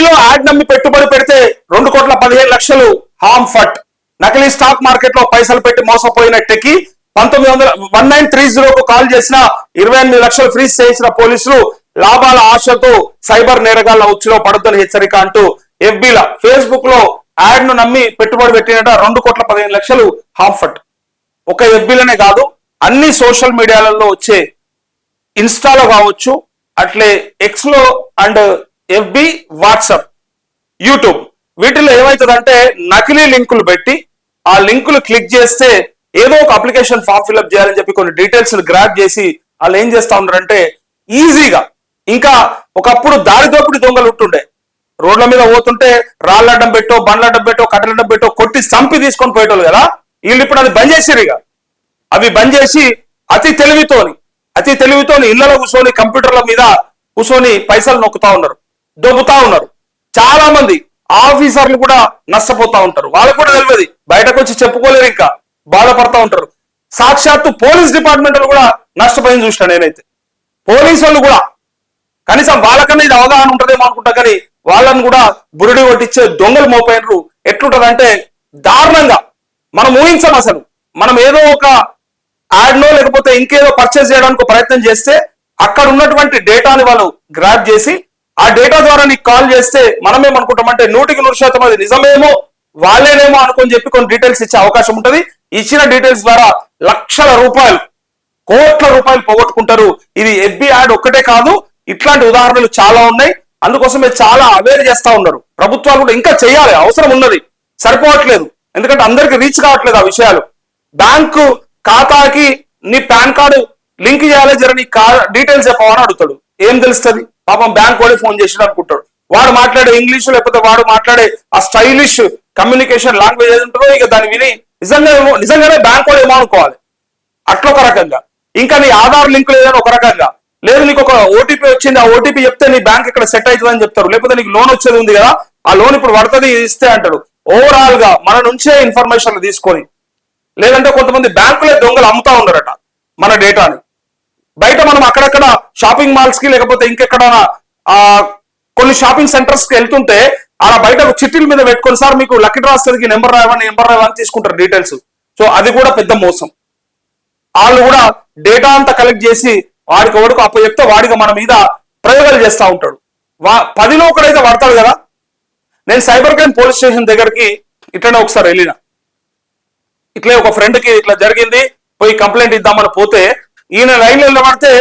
ఎఫ్బిలో add నమ్మి పెట్టుబడి పెడితే రెండు కోట్ల పదిహేను లక్షలు హామ్ ఫట్. నకిలీ స్టాక్ మార్కెట్లో పైసలు పెట్టి మోసపోయిన టెక్కి పంతొమ్మిది వందల వన్ నైన్ త్రీ జీరోకు కాల్ చేసిన ఇరవై ఎనిమిది లక్షలు ఫ్రీజ్ చేయించిన పోలీసులు లాభాల ఆశతో సైబర్ నేరగాళ్ళ ఉచ్చులో పడుతున్న హెచ్చరిక అంటూ ఎఫ్బీల ఫేస్బుక్లో యాడ్ను నమ్మి పెట్టుబడి పెట్టినట రెండు కోట్ల పదిహేను లక్షలు హామ్ ఫట్. ఒక ఎఫ్బీలనే కాదు అన్ని సోషల్ మీడియాలలో వచ్చే ఇన్స్టాలో కావచ్చు అట్లే ఎక్స్లో అండ్ ఎఫ్బి వాట్సాప్ యూట్యూబ్. వీటిలో ఏమవుతుందంటే నకిలీ లింకులు పెట్టి ఆ లింకులు క్లిక్ చేస్తే ఏదో ఒక అప్లికేషన్ ఫామ్ ఫిల్అప్ చేయాలని చెప్పి కొన్ని డీటెయిల్స్ గ్రాప్ చేసి వాళ్ళు ఏం చేస్తా ఉన్నారంటే ఈజీగా ఇంకా ఒకప్పుడు దారిదోపిడి దొంగలు ఉంటుండే. రోడ్ల మీద పోతుంటే రాళ్ళడ్డం పెట్టో బండ్లడ్డం పెట్టో కట్టలడ్డం పెట్టో కొట్టి చంపి తీసుకొని పోయేటోళ్ళు కదా. వీళ్ళు ఇప్పుడు అది బంద్ చేసిరు ఇక. అవి బంద్ చేసి అతి తెలివితోని అతి తెలివితోని ఇళ్ళలో కూర్చొని కంప్యూటర్ల మీద కూర్చొని పైసలు నొక్కుతా ఉన్నారు. దొబ్బుతా ఉన్నారు. చాలా మంది ఆఫీసర్లు కూడా నష్టపోతా ఉంటారు. వాళ్ళకు కూడా తెలియదు. బయటకు వచ్చి చెప్పుకోలేరు ఇంకా. బాధపడతా ఉంటారు. సాక్షాత్తు పోలీస్ డిపార్ట్మెంట్ కూడా నష్టపోయింది చూసిన నేనైతే. పోలీసు వాళ్ళు కూడా కనీసం వాళ్ళకన్నా ఇది అవగాహన ఉంటుందేమో అనుకుంటా కానీ వాళ్ళని కూడా బురుడి కొట్టించే దొంగలు మోపోయినరు ఎట్లుంటదంటే దారుణంగా మనం ఊహించాం అసలు. మనం ఏదో ఒక యాడ్నో లేకపోతే ఇంకేదో పర్చేస్ చేయడానికి ప్రయత్నం చేస్తే అక్కడ ఉన్నటువంటి డేటాని వాళ్ళు గ్రాప్ చేసి ఆ డేటా ద్వారా నీకు కాల్ చేస్తే మనమేమనుకుంటామంటే నూటికి నూరు శాతం అది నిజమేమో వాళ్ళేనేమో అనుకొని చెప్పి కొన్ని డీటెయిల్స్ ఇచ్చే అవకాశం ఉంటుంది. ఇచ్చిన డీటెయిల్స్ ద్వారా లక్షల రూపాయలు కోట్ల రూపాయలు పోగొట్టుకుంటారు. ఇది ఎఫ్బి యాడ్ ఒక్కటే కాదు ఇట్లాంటి ఉదాహరణలు చాలా ఉన్నాయి. అందుకోసమే చాలా అవేర్ చేస్తా ఉన్నారు. ప్రభుత్వాలు కూడా ఇంకా చేయాలి అవసరం ఉన్నది. సరిపోవట్లేదు. ఎందుకంటే అందరికి రీచ్ కావట్లేదు ఆ విషయాలు. బ్యాంకు ఖాతాకి నీ పాన్ కార్డు లింక్ చేయాలి జర నీ డీటెయిల్స్ చెప్పవని అడుగుతాడు. ఏం తెలుస్తుంది? పాపం బ్యాంక్ వాడే ఫోన్ చేసి అనుకుంటాడు. వాడు మాట్లాడే ఇంగ్లీష్ లేకపోతే వాడు మాట్లాడే ఆ స్టైలిష్ కమ్యూనికేషన్ లాంగ్వేజ్ ఏది ఉంటుందో ఇక దాన్ని విని నిజంగా ఏమో- నిజంగానే బ్యాంక్ వాడు ఏమో అనుకోవాలి. అట్లా ఒక రకంగా. ఇంకా నీ ఆధార్ లింక్ లేదని ఒక రకంగా. లేదు నీకు ఒక ఓటీపీ వచ్చింది ఆ ఓటీపీ చెప్తే నీ బ్యాంక్ ఇక్కడ సెట్ అవుతుంది అని చెప్తారు. లేకపోతే నీకు లోన్ వచ్చేది ఉంది కదా ఆ లోన్ ఇప్పుడు పడుతుంది ఇస్తే అంటాడు. ఓవరాల్గా మన నుంచే ఇన్ఫర్మేషన్ తీసుకొని లేదంటే కొంతమంది బ్యాంకులే దొంగలు అమ్ముతా ఉన్నారట మన డేటాని బయట మనం అక్కడక్కడ షాపింగ్ మాల్స్కి లేకపోతే ఇంకెక్కడ ఆ కొన్ని షాపింగ్ సెంటర్స్కి వెళ్తుంటే అలా బయట చిట్టీల మీద పెట్టుకొని సార్ మీకు లక్కీ డ్రాస్ సరికి నెంబర్ రావని నెంబర్ రావని తీసుకుంటారు డీటెయిల్స్. సో అది కూడా పెద్ద మోసం. వాళ్ళు కూడా డేటా అంతా కలెక్ట్ చేసి వాడికి ఒకడికి అప్పు చెప్తే వాడికి మన మీద ప్రయోగాలు చేస్తూ ఉంటాడు. వా పదిలో ఒకడైతే వాడతాడు కదా? నేను సైబర్ క్రైమ్ పోలీస్ స్టేషన్ దగ్గరికి ఇట్లనే ఒకసారి వెళ్ళిన. ఇట్లే ఒక ఫ్రెండ్కి ఇట్లా జరిగింది పోయి కంప్లైంట్ ఇద్దామని పోతే ఈయన లైన్ పడితే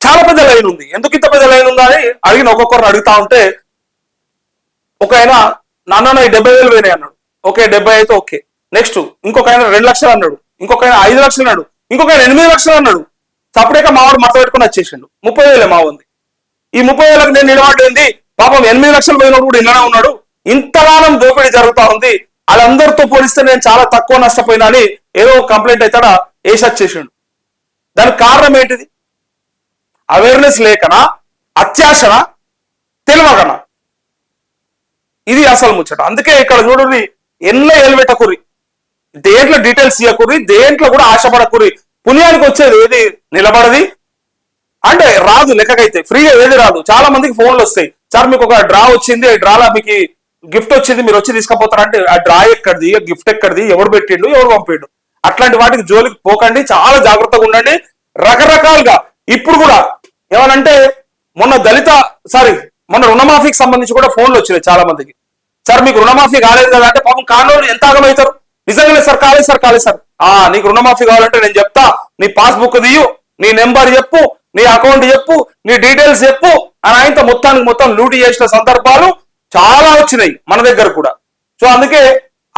చాలా పెద్ద లైన్ ఉంది. ఎందుకు ఇంత పెద్ద లైన్ ఉందా అని అడిగిన ఒక్కొక్కరిని అడుగుతా ఉంటే ఒక ఆయన నాన్న ఈ డెబ్బై వేలు వేరే అన్నాడు. ఓకే డెబ్బై అయితే ఓకే. నెక్స్ట్ ఇంకొక ఆయన రెండు లక్షలు అన్నాడు. ఇంకొక ఆయన ఐదు లక్షలు అన్నాడు. ఇంకొక ఆయన ఎనిమిది లక్షలు అన్నాడు. సపరేట్గా మావాడు మత పెట్టుకుని వచ్చేసిండు. ముప్పై వేలే మా ఉంది ఈ ముప్పై వేలకు నేను నిలబడింది పాపం ఎనిమిది లక్షలు పోయినోడు కూడా ఇలానే ఉన్నాడు. ఇంతగానం దోపిడీ జరుగుతూ ఉంది. వాళ్ళందరితో పోలిస్తే నేను చాలా తక్కువ నష్టపోయినా అని ఏదో కంప్లైంట్ అవుతాడా వేసొచ్చేసిండు చేసిండు దానికి కారణం ఏంటిది? అవేర్నెస్ లేకనా? అత్యాశనా? తెలివగన? ఇది అసలు ముచ్చట. అందుకే ఇక్కడ చూడండి ఎల్ల ఎలిపెట్టకుర్రి దేంట్లో డీటెయిల్స్ ఇవ్వకుర్రి దేంట్లో కూడా ఆశపడకుర్రి. పుణ్యానికి వచ్చేది ఏది? నిలబడది. అంటే రాదు లెక్కకైతే. ఫ్రీగా ఏది రాదు. చాలా మందికి ఫోన్లు వస్తాయి. సార్ మీకు ఒక డ్రా వచ్చింది. ఆ డ్రాలో మీకు గిఫ్ట్ వచ్చింది. మీరు వచ్చి తీసుకుపోతారంటే ఆ డ్రా ఎక్కడిది? గిఫ్ట్ ఎక్కడిది? ఎవడు పెట్టిండు? ఎవడు పంపిండు? అట్లాంటి వాటికి జోలికి పోకండి చాలా జాగ్రత్తగా ఉండండి. రకరకాలుగా ఇప్పుడు కూడా ఏమనంటే మొన్న దళిత సారీ మొన్న రుణమాఫీకి సంబంధించి కూడా ఫోన్లు వచ్చినాయి చాలా మందికి సార్ మీకు రుణమాఫీ కాలేదు కదా అంటే పాపం కానోళ్ళు ఎంత ఆగమవుతారు నిజంగానే సార్ కాలేదు సార్ కాలేదు సార్. ఆ నీకు రుణమాఫీ కావాలంటే నేను చెప్తా. నీ పాస్బుక్ తీయు నీ నెంబర్ చెప్పు నీ అకౌంట్ చెప్పు నీ డీటెయిల్స్ చెప్పు అని ఆయనతో మొత్తానికి మొత్తం లూటీ చేసిన సందర్భాలు చాలా వచ్చినాయి మన దగ్గర కూడా. సో అందుకే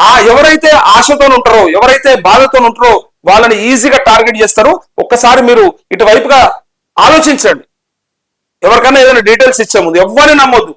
ఆ ఎవరైతే ఆశతో ఉంటారో ఎవరైతే బాధతో ఉంటారో వాళ్ళని ఈజీగా టార్గెట్ చేస్తారు. ఒక్కసారి మీరు ఇటువైపుగా ఆలోచించండి. ఎవరికైనా ఏదైనా డీటెయిల్స్ ఇచ్చే ముందు ఎవరిని నమ్మొద్దు.